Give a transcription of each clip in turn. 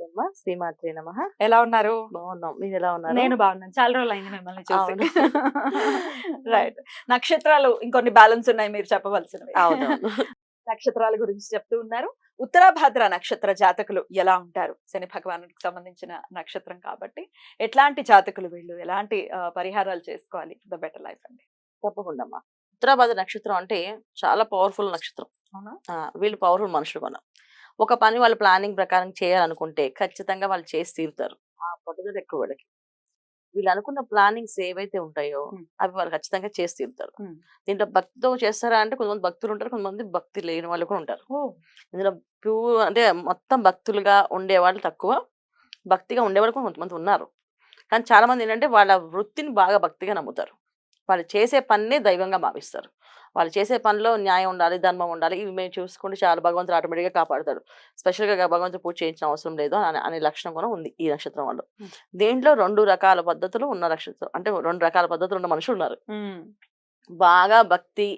అమ్మా! శ్రీమాత్రే నమ. ఎలా ఉన్నారు? బాగున్నాం. మీరు ఎలా ఉన్నారు? నేను బాగున్నాను. చాలా రోజులు అయింది మిమ్మల్ని చూసి. అవును. రైట్. నక్షత్రాలు ఇంకొన్ని బ్యాలెన్స్ ఉన్నాయి మీరు చెప్పవలసినవి. అవునవును. నక్షత్రాల గురించి చెప్తూ ఉన్నారు. ఉత్తరాభాద్ర నక్షత్ర జాతకులు ఎలా ఉంటారు? శని భగవానుడికి సంబంధించిన నక్షత్రం కాబట్టి ఎట్లాంటి జాతకులు వీళ్ళు? ఎలాంటి పరిహారాలు చేసుకోవాలి? ద బెటర్ లైఫ్ అండి. తప్పకుండా ఉత్తరాభాద్ర నక్షత్రం అంటే చాలా పవర్ఫుల్ నక్షత్రం. అవునా? వీళ్ళు పవర్ఫుల్ మనుషులు మనం. ఒక పని వాళ్ళు ప్లానింగ్ ప్రకారం చేయాలనుకుంటే ఖచ్చితంగా వాళ్ళు చేసి తీరుతారు. ఆ! పట్టుదల ఎక్కువ వాళ్ళకి. వీళ్ళు అనుకున్న ప్లానింగ్స్ ఏవైతే ఉంటాయో. అవి వాళ్ళు ఖచ్చితంగా చేసి తీరుతారు. దీంట్లో భక్తితో చేస్తారా అంటే కొంతమంది భక్తులు ఉంటారు కొంతమంది భక్తి లేని వాళ్ళు కూడా ఉంటారు. ఇందులో ప్యూర్ అంటే మొత్తం భక్తులుగా ఉండేవాళ్ళు తక్కువ భక్తిగా ఉండేవాళ్ళు కూడా కొంతమంది ఉన్నారు. కానీ చాలా మంది ఏంటంటే వాళ్ళ వృత్తిని బాగా భక్తిగా నమ్ముతారు. వాళ్ళు చేసే పనినే దైవంగా భావిస్తారు. వాళ్ళు చేసే పనిలో న్యాయం ఉండాలి ధర్మం ఉండాలి ఇవి మేము చూసుకుంటే చాలా భగవంతుడు ఆటోమేటిక్గా కాపాడతాడు స్పెషల్గా భగవంతుడు పూజ చేయించిన అవసరం లేదు అని అనే లక్షణం కూడా ఉంది ఈ నక్షత్రం వాళ్ళు. దీంట్లో రెండు రకాల పద్ధతులు ఉన్న నక్షత్రం అంటే రెండు రకాల పద్ధతులు ఉన్న మనుషులు ఉన్నారు. బాగా భక్తి.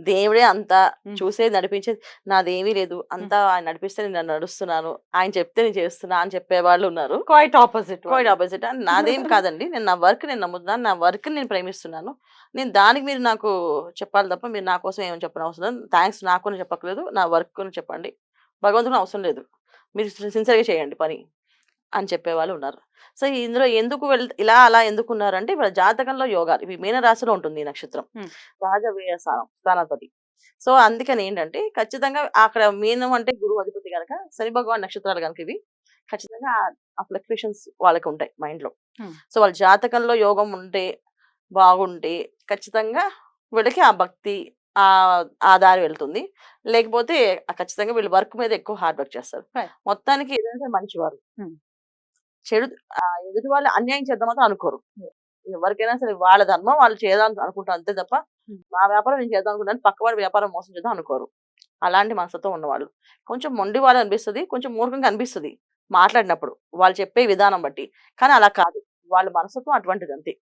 దేవుడే అంతా. చూసేది నడిపించేది నాదేమీ లేదు. అంతా ఆయన నడిపిస్తే నేను నడుస్తున్నాను. ఆయన చెప్తే నేను చేస్తున్నా అని చెప్పే వాళ్ళు ఉన్నారు క్వైట్ ఆపోజిట్ క్వైట్ ఆపోజిట్ నాదేం కాదండి. నేను నా వర్క్ నేను నమ్ముతున్నాను. నా వర్క్ నేను ప్రేమిస్తున్నాను. నేను దానికి మీరు నాకు చెప్పాలి తప్ప మీరు నా కోసం ఏమని చెప్పిన అవసరం లేదు. థ్యాంక్స్ నాకు అని చెప్పట్లేదు నా వర్క్ చెప్పండి. భగవంతుని అవసరం లేదు. మీరు సిన్సియర్గా చేయండి పని. అని చెప్పేవాళ్ళు ఉన్నారు సో ఇందులో ఎందుకు వెళ్ ఇలా అలా ఎందుకు ఉన్నారంటే వీళ్ళ జాతకంలో యోగాలు ఇవి మీనరాశిలో ఉంటుంది ఈ నక్షత్రం. రాజవీయ స్థానం స్థానాధిపతి సో అందుకని ఏంటంటే ఖచ్చితంగా అక్కడ మీనం అంటే గురువు అధిపతి కనుక శని భగవాన్ నక్షత్రాలు కనుక ఇవి ఖచ్చితంగా ఆ- ఫ్లక్చుయేషన్స్ వాళ్ళకి ఉంటాయి మైండ్లో. సో వాళ్ళ జాతకంలో యోగం ఉంటే బాగుంటే ఖచ్చితంగా వీళ్ళకి ఆ భక్తి ఆ దారి వెళ్తుంది లేకపోతే ఖచ్చితంగా వీళ్ళు వర్క్ మీద ఎక్కువ హార్డ్ వర్క్ చేస్తారు. మొత్తానికి ఏదైతే మంచివారు. చెడు ఎదుటి వాళ్ళు అన్యాయం చేద్దామంటే అనుకోరు. ఎవరికైనా సరే వాళ్ళ ధర్మం వాళ్ళు చేద్దాం అనుకుంటారు అంతే తప్ప. నా వ్యాపారం నేను చేద్దాం అనుకుంటాను పక్క వాడి వ్యాపారం మోసం చేద్దాం అనుకోరు. అలాంటి మనసుతో ఉన్నవాళ్ళు. కొంచెం మొండి వాళ్ళు అనిపిస్తుంది కొంచెం మూర్ఖంగా అనిపిస్తుంది మాట్లాడినప్పుడు వాళ్ళు చెప్పే విధానం బట్టి. కానీ అలా కాదు. వాళ్ళ మనసుతో అటువంటిది అంతే.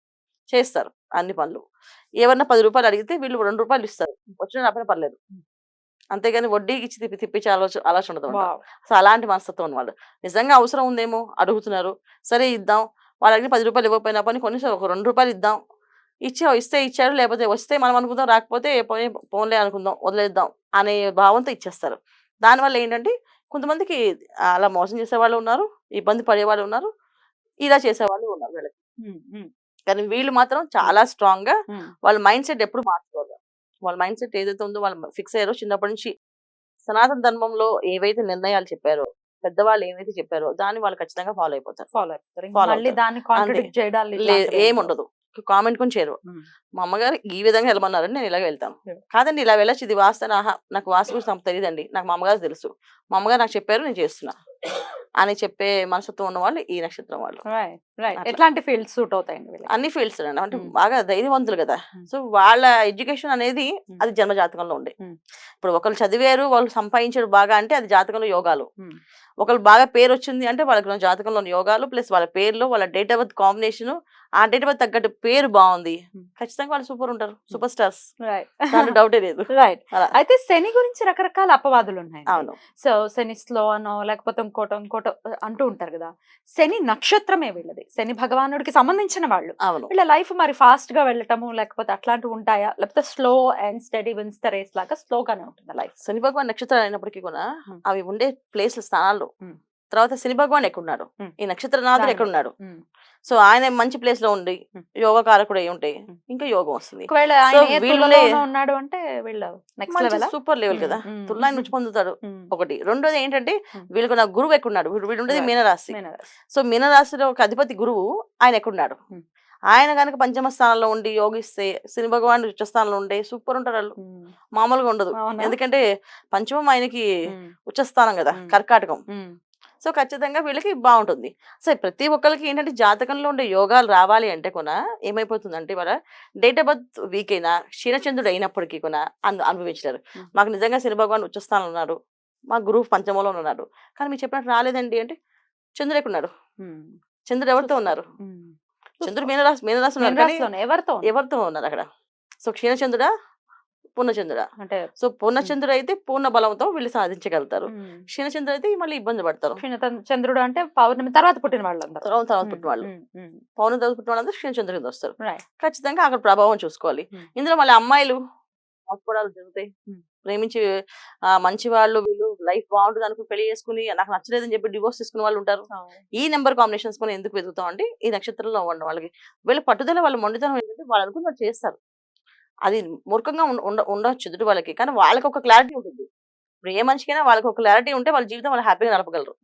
చేస్తారు అన్ని పనులు. ఏమన్నా పది రూపాయలు అడిగితే వీళ్ళు రెండు రూపాయలు ఇస్తారు. వచ్చిన పర్లేదు. అంతేగాని వడ్డీకి ఇచ్చి తిప్పి తిప్పించి ఆలోచన ఆలోచన ఉండదు. సో అలాంటి మనస్తత్వం ఉన్నవాళ్ళు నిజంగా అవసరం ఉందేమో అడుగుతున్నారు. సరే ఇద్దాం. వాళ్ళకి పది రూపాయలు ఇవ్వకపోయినా పని కొన్నిసార్లు ఒక రెండు రూపాయలు ఇద్దాం. ఇచ్చే ఇస్తే ఇచ్చారు లేకపోతే వస్తే మనం అనుకుందాం రాకపోతే పోనీ పోన్లే అనుకుందాం వదిలేద్దాం అనే భావంతో ఇచ్చేస్తారు. దానివల్ల ఏంటంటే కొంతమందికి అలా మోసం చేసే వాళ్ళు ఉన్నారు ఇబ్బంది పడే వాళ్ళు ఉన్నారు ఇలా చేసే వాళ్ళు ఉన్నారు వీళ్ళకి. కానీ వీళ్ళు మాత్రం చాలా స్ట్రాంగ్గా. వాళ్ళ మైండ్ సెట్ ఎప్పుడు మార్చుకోరు వాళ్ళ మైండ్ సెట్ ఏదైతే ఉందో వాళ్ళు ఫిక్స్ అయ్యారో చిన్నప్పటి నుంచి సనాతన ధర్మంలో ఏవైతే నిర్ణయాలు చెప్పారో పెద్దవాళ్ళు ఏవైతే చెప్పారో దాన్ని వాళ్ళు ఖచ్చితంగా ఫాలో అయిపోతారు. ఫాలో అయిపోతారు. ఇంకా Follow మళ్ళీ అవుతారు. దాన్ని కాంట్రడిక్ట్ చేయడాలు లే ఇట్లాంటివి ఏం ఉండదు కామెంట్ కొని చేరు. మా అమ్మగారు ఈ విధంగా వెళ్ళమన్నారని నేను ఇలాగ వెళ్తాను. కాదండి ఇలా వెళ్ళొచ్చు. ఇది వాస్తు నాకు వాస్తు గురించి నాకు తెలియదండి. నాకు మా అమ్మగారు తెలుసు. మా అమ్మగారు నాకు చెప్పారు నేను చేస్తున్నా. అని చెప్పే మనసుతో ఉన్న వాళ్ళు ఈ నక్షత్రం వాళ్ళు. ఎట్లాంటి ఫీల్డ్స్ సూట్ అవుతాయండి అన్ని ఫీల్డ్స్ అండి అంటే. బాగా ధైర్యవంతులు కదా. సో వాళ్ళ ఎడ్యుకేషన్ అనేది. అది జన్మ జాతకంలో ఉండే. ఇప్పుడు ఒకళ్ళు చదివారు వాళ్ళు సంపాదించారు బాగా అంటే అది జాతకంలో యోగాలు. ఒకళ్ళు బాగా పేరు వచ్చింది అంటే వాళ్ళకి జాతకంలో యోగాలు ప్లస్ వాళ్ళ పేర్లో వాళ్ళ డేట్ ఆఫ్ బర్త్ కాంబినేషన్ ఆ డేట్ ఆఫ్ బర్త్ తగ్గట్టు పేరు బాగుంది. ఖచ్చితంగా వాళ్ళు సూపర్ ఉంటారు. సూపర్ స్టార్స్ దాంట్లో డౌటే లేదు. రైట్. అయితే శని గురించి రకరకాల అపవాదులు ఉన్నాయి అవును. సో శని స్లో అనో లేకపోతే ఇంకోటో ఇంకోటో అంటూ ఉంటారు కదా. శని నక్షత్రమే వీళ్ళది. శని భగవానుడికి సంబంధించిన వాళ్ళు. అవును. వీళ్ళ లైఫ్ మరి ఫాస్ట్గా వెళ్ళటము లేకపోతే అట్లాంటివి ఉంటాయా? లేకపోతే slow and steady wins the race లాగా స్లోగానే ఉంటుంది లైఫ్. శని భగవాన్ నక్షత్రాలు అయినప్పటికీ కూడా. అవి ఉండే ప్లేస్ స్థానాల్లో Hmm. తర్వాత శని భగవాన్ ఎక్కడున్నాడు. ఈ నక్షత్రనాథుడు ఎక్కడున్నాడు? సో ఆయన మంచి ప్లేస్లో ఉండి. యోగ కారకుడు అయి ఉంటే Hmm. ఇంకా యోగం వస్తుంది. ఉన్నాడు అంటే సూపర్ లెవెల్ కదా? తుల్లా నుంచి పొందుతాడు ఒకటి. రెండోది ఏంటంటే. వీళ్ళకు నా గురువు ఎక్కడున్నాడు? వీడు ఉండేది. మీనరాశి. సో మీనరాశిలో ఒక అధిపతి గురువు ఆయన ఎక్కడున్నాడు? Hmm. ఆయన కనుక పంచమ స్థానంలో ఉండి యోగిస్తే శని భగవాన్ ఉచ్చ స్థానంలో ఉండే సూపర్ ఉంటారు వాళ్ళు. మామూలుగా ఉండదు. ఎందుకంటే పంచమం ఆయనకి ఉచ్చ స్థానం కదా. కర్కాటకం. సో ఖచ్చితంగా వీళ్ళకి బాగుంటుంది సో ప్రతి ఒక్కరికి ఏంటంటే జాతకంలో ఉండే యోగాలు రావాలి అంటే కూడా ఏమైపోతుందంటే వాళ్ళ డేట్ ఆఫ్ బర్త్ వీక్ అయినా క్షీణచంద్రుడు అయినప్పటికీ కూడా అను అనుభవించారు Hmm. మాకు నిజంగా శని భగవాన్ ఉచ్చస్థానంలో ఉన్నాడు మా గురువు పంచమంలో ఉన్నాడు కానీ మీరు చెప్పినట్టు రాలేదండి అంటే చంద్రుడు ఎక్కడ ఉన్నాడు ఉమ్. చంద్రుడు ఎవరితో ఉన్నారు. చంద్రుడు మీనరాశి మీనరాశి ఉన్నారు కానీ ఎవరితో ఎవరితో ఉన్నారు అక్కడ? సో క్షీణచంద్రుడా? పూర్ణచంద్రుడా. అంటే సో పూర్ణచంద్రుడు అయితే పూర్ణ బలంతో వీళ్ళు సాధించగలుగుతారు. క్షీణచంద్రుడు అయితే మళ్ళీ ఇబ్బంది పడతారు. చంద్రుడు అంటే పౌర్ణమి తర్వాత పుట్టిన వాళ్ళందరూ. తర్వాత పుట్టిన వాళ్ళు ఉమ్, ఉమ్. పౌర్ణ తర్వాత పుట్టిన వాళ్ళందరూ క్షీణచంద్రుడు కింద వస్తారు. ఖచ్చితంగా అక్కడ ప్రభావం చూసుకోవాలి. ఇందులో మళ్ళీ అమ్మాయిలు మోసపోవడాలు జరుగుతాయి. ప్రేమించి ఆ, మంచి వాళ్ళు వీళ్ళు లైఫ్ బాగుంటుంది అనుకుని పెళ్ళి చేసుకుని నాకు నచ్చలేదని చెప్పి డివోర్స్ తీసుకునే వాళ్ళు ఉంటారు. ఈ నెంబర్ కాంబినేషన్స్ మనం ఎందుకు వెతుకుతాం అంటే ఈ నక్షత్రంలో ఉన్న వాళ్ళకి. వీళ్ళ పట్టుదల వాళ్ళ మొండితనం ఏంటంటే వాళ్ళు అనుకుని వాళ్ళు చేస్తారు. అది మూర్ఖంగా ఉండ- ఉండ ఉండొచ్చు ఎదుటి వాళ్ళకి. కానీ వాళ్ళకి ఒక క్లారిటీ ఉంటుంది. ఇప్పుడు ఏ మనిషికైనా వాళ్ళకి ఒక క్లారిటీ ఉంటే వాళ్ళ జీవితం వాళ్ళు హ్యాపీగా నడపగలరు.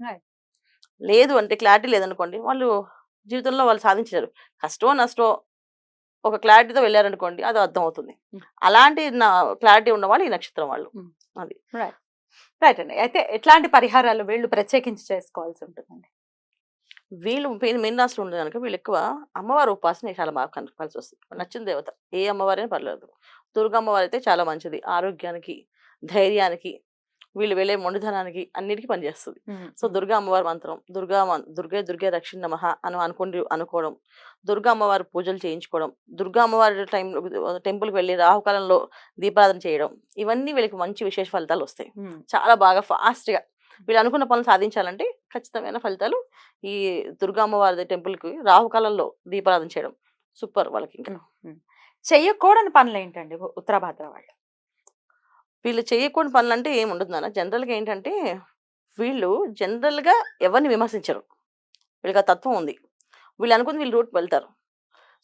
లేదు అంటే క్లారిటీ లేదనుకోండి వాళ్ళు జీవితంలో వాళ్ళు సాధించలేరు. కష్టమో నష్టమో ఒక క్లారిటీతో వెళ్ళారనుకోండి అది అర్థం అవుతుంది. అలాంటి నా క్లారిటీ ఉన్న వాళ్ళు ఈ నక్షత్రం వాళ్ళు. రైట్ అండి. అయితే ఎట్లాంటి పరిహారాలు వీళ్ళు ప్రత్యేకించి చేసుకోవాల్సి ఉంటుందండి? వీళ్ళు మెయిన్ మెయిన్ రాశిలో ఉండే కనుక వీళ్ళు ఎక్కువ అమ్మవారి ఉపాసన చాలా బాగా కన- కలిసి వస్తుంది నచ్చిన దేవత ఏ అమ్మవారైనా పర్లేదు. దుర్గా అమ్మవారు అయితే చాలా మంచిది. ఆరోగ్యానికి ధైర్యానికి వీళ్ళు వెళ్ళే మొండిధనానికి అన్నిటికీ పనిచేస్తుంది. సో దుర్గా అమ్మవారి మంత్రం దుర్గా దుర్గే దుర్గే రక్షణ నమః అని అనుకోండి అనుకోవడం దుర్గా అమ్మవారి పూజలు చేయించుకోవడం దుర్గా అమ్మవారి టైం టెంపుల్కి వెళ్ళి రాహుకాలంలో దీపారాధన చేయడం ఇవన్నీ వీళ్ళకి మంచి విశేష ఫలితాలు వస్తాయి. చాలా బాగా fast గా వీళ్ళు అనుకున్న పనులు సాధించాలంటే ఖచ్చితమైన ఫలితాలు ఈ దుర్గా అమ్మవారి టెంపుల్కి రాహుకాలంలో దీపారాధన చేయడం. సూపర్ వాళ్ళకి ఇంకా. చెయ్యకూడని పనులు ఏంటండి ఉత్తరాభాద్ర వాళ్ళు? వీళ్ళు చేయకూడని పనులు అంటే ఏమి ఉండదు నాన్న. జనరల్గా ఏంటంటే వీళ్ళు జనరల్గా ఎవరిని విమర్శించరు. వీళ్ళకి ఆ తత్వం ఉంది. వీళ్ళు అనుకుని వీళ్ళు రూట్ వెళ్తారు.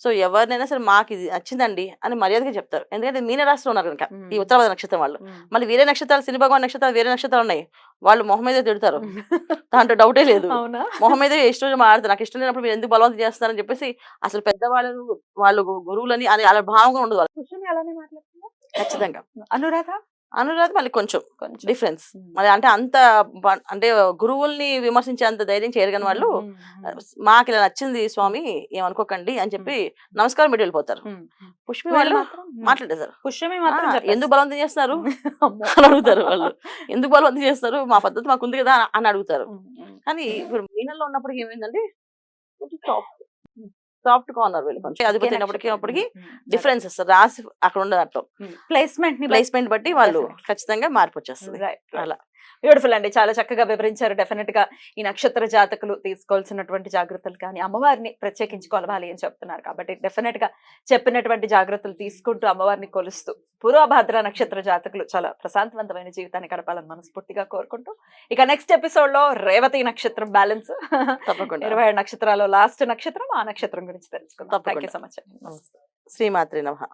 సో ఎవరినైనా సరే మాకు ఇది నచ్చిందండి అని మర్యాదగా చెప్తారు. ఎందుకంటే మీన రాష్ట్రంలో ఉన్నారు కనుక ఈ ఉత్తరాభాద నక్షత్రం వాళ్ళు. మళ్ళీ వేరే నక్షత్రాలు శని భగవాన్ నక్షత్రాలు వేరే నక్షత్రాలు ఉన్నాయి. వాళ్ళు మొహం మీద తిడతారు. దాంట్లో డౌటే లేదు. మొహం మీద ఇష్టం మాట్లాడతారు. నాకు ఇష్టం లేనప్పుడు మీరు ఎందుకు బలవంతం చేస్తున్నారని చెప్పేసి అసలు పెద్దవాళ్ళు వాళ్ళు గురువులని అని అలా భావంగా ఉండదు వాళ్ళు. ఖచ్చితంగా. అనురాధ? అనురాధ మళ్ళీ కొంచెం కొంచెం. డిఫరెన్స్. మరి అంటే అంత అంటే గురువుల్ని విమర్శించే అంత ధైర్యం చేయరు కానీ వాళ్ళు మాకు ఇలా నచ్చింది స్వామి ఏమనుకోకండి అని చెప్పి నమస్కారం పెట్టి వెళ్ళిపోతారు. పుష్పి వీళ్ళు మాట్లాడేశారు. పుష్యమి "ఆ, మాత్రం ఎందుకు బలవంతం చేస్తున్నారు. అని అడుగుతారు వాళ్ళు. ఎందుకు బలవంతం చేస్తారు మా పద్ధతి మాకు ఉంది కదా అని అడుగుతారు. కానీ ఇప్పుడు మీనల్లో ఉన్నప్పటికీ ఏమైందంటే సాఫ్ట్ ఉన్నారు వీళ్ళు కొంచెం. అయినప్పటికీ అప్పటికి డిఫరెన్సెస్ రాసి అక్కడ ఉండదు ప్లేస్మెంట్ని ప్లేస్మెంట్ బట్టి వాళ్ళు. ఖచ్చితంగా మార్పు వచ్చేస్తుంది. అలా. బ్యూటిఫుల్ అండి. చాలా చక్కగా వివరించారు. డెఫినెట్గా ఈ నక్షత్ర జాతకులు తీసుకోవాల్సినటువంటి జాగ్రత్తలు కానీ అమ్మవారిని ప్రత్యేకించి కొలవాలి అని చెప్తున్నారు. కాబట్టి డెఫినెట్గా చెప్పినటువంటి జాగ్రత్తలు తీసుకుంటూ అమ్మవారిని కొలుస్తూ పూర్వభద్ర నక్షత్ర జాతకులు చాలా ప్రశాంతవంతమైన జీవితాన్ని గడపాలని మనస్ఫూర్తిగా కోరుకుంటూ ఇక నెక్స్ట్ ఎపిసోడ్లో రేవతి నక్షత్రం బ్యాలెన్స్ తప్పకుండా. ఇరవై నక్షత్రాలు లాస్ట్ నక్షత్రం ఆ నక్షత్రం గురించి తెలుసుకుందాం. Thank you. సో మచ్ శ్రీమాత్రి నమః.